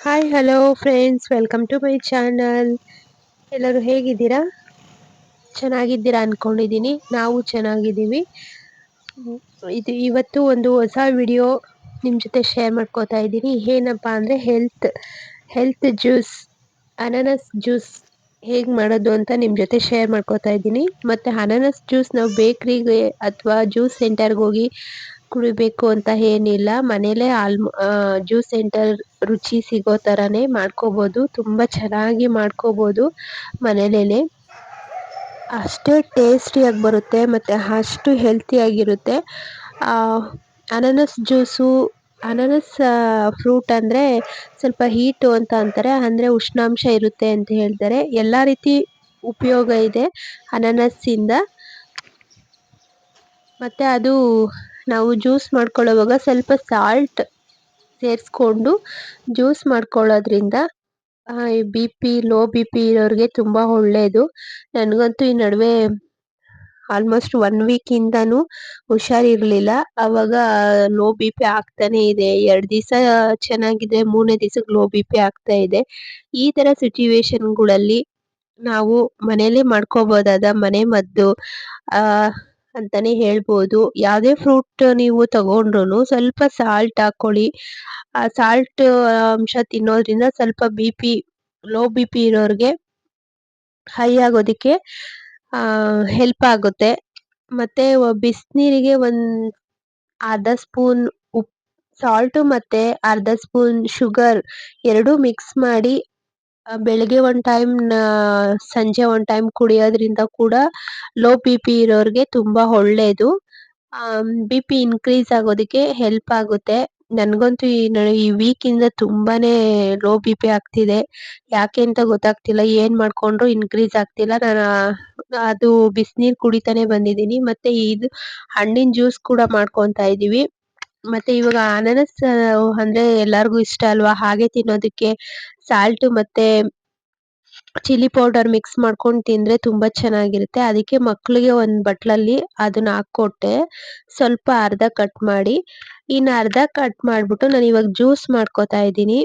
Hi hello friends welcome to my channel ಎಲ್ಲರೂ ಹೇಗಿದ್ದೀರಾ? ಚೆನ್ನಾಗಿದ್ದೀರಾ ಅಂದ್ಕೊಂಡಿದ್ದೀನಿ ನಾವು ಚೆನ್ನಾಗಿದ್ದೀವಿ. ಇದು ಇವತ್ತು ಒಂದು ಹೊಸ ವಿಡಿಯೋ ನಿಮ್ಮ ಜೊತೆ ಶೇರ್ ಮಾಡ್ಕೋತಾ ಇದ್ದೀನಿ. ಏನಪ್ಪ ಅಂದರೆ ಹೆಲ್ತ್ ಹೆಲ್ತ್ ಜ್ಯೂಸ್ ಅನಾನಸ್ ಜ್ಯೂಸ್ ಹೇಗೆ ಮಾಡೋದು ಅಂತ ನಿಮ್ಮ ಜೊತೆ ಶೇರ್ ಮಾಡ್ಕೋತಾ ಇದ್ದೀನಿ. ಮತ್ತು ಅನಾನಸ್ ಜ್ಯೂಸ್ ನಾವು ಬೇಕ್ರಿಗೆ ಅಥವಾ ಜ್ಯೂಸ್ ಸೆಂಟರ್ಗೆ ಹೋಗಿ ಕುಡಿಬೇಕು ಅಂತ ಏನಿಲ್ಲ. ಮನೇಲೇ ಆಲ್ಮ್ ಜ್ಯೂಸ್ ಸೆಂಟರ್ ರುಚಿ ಸಿಗೋ ಥರನೇ ಮಾಡ್ಕೋಬೋದು. ತುಂಬ ಚೆನ್ನಾಗಿ ಮಾಡ್ಕೋಬೋದು ಮನೇಲೇ ಅಷ್ಟೇ ಟೇಸ್ಟಿಯಾಗಿ ಬರುತ್ತೆ ಮತ್ತು ಅಷ್ಟು ಹೆಲ್ತಿಯಾಗಿರುತ್ತೆ ಅನಾನಸ್ ಜ್ಯೂಸು ಅನಾನಸ್ ಫ್ರೂಟ್ ಅಂದರೆ ಸ್ವಲ್ಪ ಹೀಟು ಅಂತ ಅಂತಾರೆ. ಅಂದರೆ ಉಷ್ಣಾಂಶ ಇರುತ್ತೆ ಅಂತ ಹೇಳ್ತಾರೆ. ಎಲ್ಲ ರೀತಿ ಉಪಯೋಗ ಇದೆ ಅನಾನಸ್ಸಿಂದ ಮತ್ತು ಅದು ನಾವು ಜ್ಯೂಸ್ ಮಾಡ್ಕೊಳ್ಳೋವಾಗ ಸ್ವಲ್ಪ ಸಾಲ್ಟ್ ಸೇರಿಸ್ಕೊಂಡು ಜ್ಯೂಸ್ ಮಾಡ್ಕೊಳ್ಳೋದ್ರಿಂದ B P low B P ಇರೋರಿಗೆ ತುಂಬ ಒಳ್ಳೆಯದು ನನಗಂತೂ ಈ ನಡುವೆ ಆಲ್ಮೋಸ್ಟ್ ಒನ್ ವೀಕಿಂದನೂ ಹುಷಾರಿರಲಿಲ್ಲ. ಅವಾಗ ಲೋ ಬಿ ಪಿ ಆಗ್ತಾನೇ ಇದೆ. ಎರಡು ದಿವಸ ಚೆನ್ನಾಗಿದೆ, ಮೂರನೇ ದಿವ್ಸಕ್ಕೆ ಲೋ ಬಿ ಪಿ ಆಗ್ತಾ ಇದೆ. ಈ ಥರ ಸಿಚುವೇಶನ್ಗಳಲ್ಲಿ ನಾವು ಮನೆಯಲ್ಲೇ ಮಾಡ್ಕೋಬೋದಾದ ಮನೆ ಮದ್ದು ಅಂತಲೇ ಹೇಳ್ಬೋದು. ಯಾವುದೇ ಫ್ರೂಟ್ ನೀವು ತಗೊಂಡ್ರೂ ಸ್ವಲ್ಪ ಸಾಲ್ಟ್ ಹಾಕೊಳ್ಳಿ ಆ ಸಾಲ್ಟ್ ಅಂಶ ತಿನ್ನೋದ್ರಿಂದ ಸ್ವಲ್ಪ B P low B P ಇರೋರಿಗೆ ಹೈ ಆಗೋದಕ್ಕೆ ಹೆಲ್ಪ್ ಆಗುತ್ತೆ. ಮತ್ತೆ ಬಿಸಿನೀರಿಗೆ ಒಂದು ಅರ್ಧ ಸ್ಪೂನ್ ಉಪ್ ಸಾಲ್ಟು ಮತ್ತು ಅರ್ಧ ಸ್ಪೂನ್ ಶುಗರ್ ಎರಡೂ ಮಿಕ್ಸ್ ಮಾಡಿ ಬೆಳಗ್ಗೆ ಒಂದು ಟೈಮ್ ಸಂಜೆ ಒನ್ ಟೈಮ್ ಕುಡಿಯೋದ್ರಿಂದ ಕೂಡ ಲೋ ಬಿ ಪಿ ಇರೋರಿಗೆ ತುಂಬ ಒಳ್ಳೇದು. ಬಿ ಪಿ ಇನ್ಕ್ರೀಸ್ ಆಗೋದಕ್ಕೆ ಹೆಲ್ಪ್ ಆಗುತ್ತೆ. ನನಗಂತೂ ಈ ನಾನು, ಈ ವೀಕಿಂದ ತುಂಬಾನೇ ಲೋ ಬಿ ಪಿ ಆಗ್ತಿದೆ. ಯಾಕೆ ಅಂತ ಗೊತ್ತಾಗ್ತಿಲ್ಲ. ಏನು ಮಾಡಿಕೊಂಡ್ರು ಇನ್ಕ್ರೀಸ್ ಆಗ್ತಿಲ್ಲ. ನಾನು ಅದು ಬಿಸಿನೀರು ಕುಡಿತಾನೆ ಬಂದಿದ್ದೀನಿ. ಮತ್ತು ಇದು ಹಣ್ಣಿನ ಜ್ಯೂಸ್ ಕೂಡ ಮಾಡ್ಕೊತಾ ಇದ್ದೀವಿ ಮತ್ತು ಇವಾಗ ಅನಾನಸ್, ಅಂದರೆ ಎಲ್ಲರಿಗೂ ಇಷ್ಟ ಅಲ್ವಾ? ಹಾಗೆ ತಿನ್ನೋದಕ್ಕೆ ಸಾಲ್ಟು ಮತ್ತು ಚಿಲ್ಲಿ ಪೌಡರ್ ಮಿಕ್ಸ್ ಮಾಡ್ಕೊಂಡು ತಿಂದರೆ ತುಂಬ ಚೆನ್ನಾಗಿರುತ್ತೆ. ಅದಕ್ಕೆ ಮಕ್ಕಳಿಗೆ ಒಂದು ಬಟ್ಲಲ್ಲಿ ಅದನ್ನ ಹಾಕ್ಕೊಟ್ಟೆ. ಸ್ವಲ್ಪ ಅರ್ಧ ಕಟ್ ಮಾಡಿ. ಇನ್ನು ಅರ್ಧ ಕಟ್ ಮಾಡಿಬಿಟ್ಟು ನಾನು ಇವಾಗ ಜ್ಯೂಸ್ ಮಾಡ್ಕೋತಾ ಇದ್ದೀನಿ.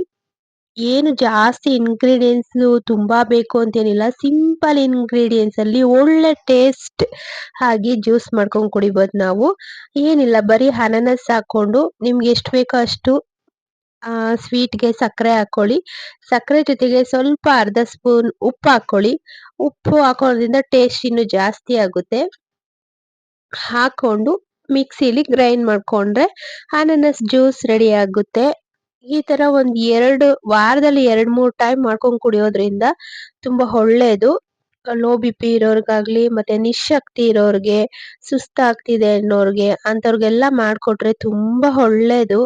ಏನು ಜಾಸ್ತಿ ಇಂಗ್ರೀಡಿಯೆಂಟ್ಸು ತುಂಬ ಬೇಕು ಅಂತೇನಿಲ್ಲ. ಸಿಂಪಲ್ ಇಂಗ್ರೀಡಿಯೆಂಟ್ಸಲ್ಲಿ ಒಳ್ಳೆ ಟೇಸ್ಟ್ ಆಗಿ ಜ್ಯೂಸ್ ಮಾಡ್ಕೊಂಡು ಕುಡಿಬೋದು ನಾವು. ಏನಿಲ್ಲ, ಬರೀ ಅನಾನಸ್ ಹಾಕ್ಕೊಂಡು ನಿಮ್ಗೆ ಎಷ್ಟು ಬೇಕೋ ಅಷ್ಟು ಸ್ವೀಟ್ಗೆ ಸಕ್ಕರೆ ಹಾಕ್ಕೊಳ್ಳಿ ಸಕ್ಕರೆ ಜೊತೆಗೆ ಸ್ವಲ್ಪ ಅರ್ಧ ಸ್ಪೂನ್ ಉಪ್ಪು ಹಾಕ್ಕೊಳ್ಳಿ ಉಪ್ಪು ಹಾಕೋದ್ರಿಂದ ಟೇಸ್ಟ್ ಇನ್ನೂ ಜಾಸ್ತಿ ಆಗುತ್ತೆ. ಹಾಕೊಂಡು ಮಿಕ್ಸಿಲಿ ಗ್ರೈಂಡ್ ಮಾಡಿಕೊಂಡ್ರೆ ಅನಾನಸ್ ಜ್ಯೂಸ್ ರೆಡಿ ಆಗುತ್ತೆ. ಈ ಥರ ಒಂದು ಎರಡು, ವಾರದಲ್ಲಿ ಎರಡು, ಮೂರು ಟೈಮ್ ಮಾಡ್ಕೊಂಡು ಕುಡಿಯೋದ್ರಿಂದ ತುಂಬ ಒಳ್ಳೆಯದು ಲೋ ಬಿ ಪಿ ಇರೋರಿಗಾಗಲಿ, ಮತ್ತು ನಿಶಕ್ತಿ ಇರೋರಿಗೆ, ಸುಸ್ತಾಗ್ತಿದೆ ಅನ್ನೋರಿಗೆ, ಅಂಥವ್ರಿಗೆಲ್ಲ ಮಾಡಿಕೊಟ್ರೆ ತುಂಬ ಒಳ್ಳೆಯದು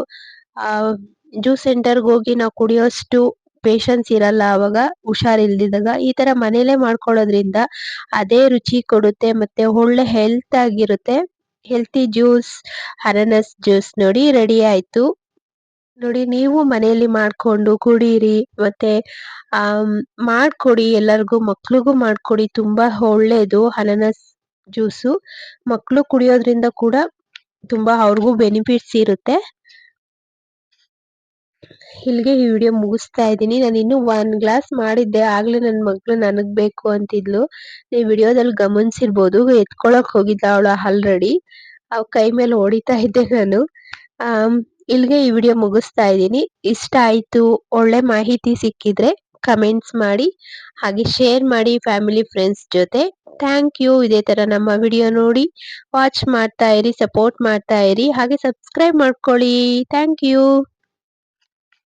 ಜ್ಯೂಸ್ ಸೆಂಟರ್ಗೆ ಹೋಗಿ ನಾವು ಕುಡಿಯೋಷ್ಟು ಪೇಷನ್ಸ್ ಇರಲ್ಲ ಆವಾಗ ಹುಷಾರಿಲ್ದಿದ್ದಾಗ ಈ ತರ ಮನೇಲೆ ಮಾಡ್ಕೊಳ್ಳೋದ್ರಿಂದ ಅದೇ ರುಚಿ ಕೊಡುತ್ತೆ ಮತ್ತೆ ಒಳ್ಳೆ ಹೆಲ್ತ್ ಆಗಿರುತ್ತೆ. ಹೆಲ್ತಿ ಜ್ಯೂಸ್ ಅನಾನಸ್ ಜ್ಯೂಸ್ ನೋಡಿ ರೆಡಿ ಆಯಿತು. ನೋಡಿ ನೀವು ಮನೆಯಲ್ಲಿ ಮಾಡ್ಕೊಂಡು ಕುಡೀರಿ, ಮತ್ತು ಮಾಡ್ಕೊಡಿ ಎಲ್ಲರಿಗೂ, ಮಕ್ಳಿಗೂ ಮಾಡ್ಕೊಡಿ, ತುಂಬಾ ಒಳ್ಳೇದು ಅನಾನಸ್ ಜ್ಯೂಸು ಮಕ್ಕಳು ಕುಡಿಯೋದ್ರಿಂದ ಕೂಡ ತುಂಬಾ ಅವ್ರಿಗೂ ಬೆನಿಫಿಟ್ಸ್ ಇರುತ್ತೆ. ಇಲ್ಲಿಗೆ ಈ ವಿಡಿಯೋ ಮುಗಿಸ್ತಾ ಇದ್ದೀನಿ. ನಾನು ಇನ್ನೂ ಒಂದು ಗ್ಲಾಸ್ ಮಾಡಿದ್ದೆ. ಆಗಲೇ ನನ್ನ ಮಗಳು ನನಗೆ ಬೇಕು ಅಂತಿದ್ಲು. ನೀವು ವಿಡಿಯೋದಲ್ಲಿ ಗಮನಿಸಿರ್ಬೋದು. ಎತ್ಕೊಳಕ್ಕೆ ಹೋಗಿದ್ದ ಅವಳು ಆಲ್ರೆಡಿ ಅವ್ ಕೈ ಮೇಲೆ ಹೊಡಿತಾ ಇದ್ದೆ ನಾನು. ಇಲ್ಲಿಗೆ ಈ ವಿಡಿಯೋ ಮುಗಿಸ್ತಾ ಇದ್ದೀನಿ. ಇಷ್ಟ ಆಯಿತು, ಒಳ್ಳೆ ಮಾಹಿತಿ ಸಿಕ್ಕಿದ್ರೆ ಕಮೆಂಟ್ಸ್ ಮಾಡಿ. ಹಾಗೆ ಶೇರ್ ಮಾಡಿ ಫ್ಯಾಮಿಲಿ ಫ್ರೆಂಡ್ಸ್ ಜೊತೆ. ಥ್ಯಾಂಕ್ ಯು ಇದೇ ಥರ ನಮ್ಮ ವಿಡಿಯೋ ನೋಡಿ. ವಾಚ್ ಮಾಡ್ತಾ ಇರಿ ಸಪೋರ್ಟ್ ಮಾಡ್ತಾ ಇರಿ. ಹಾಗೆ ಸಬ್ಸ್ಕ್ರೈಬ್ ಮಾಡ್ಕೊಳ್ಳಿ. Thank you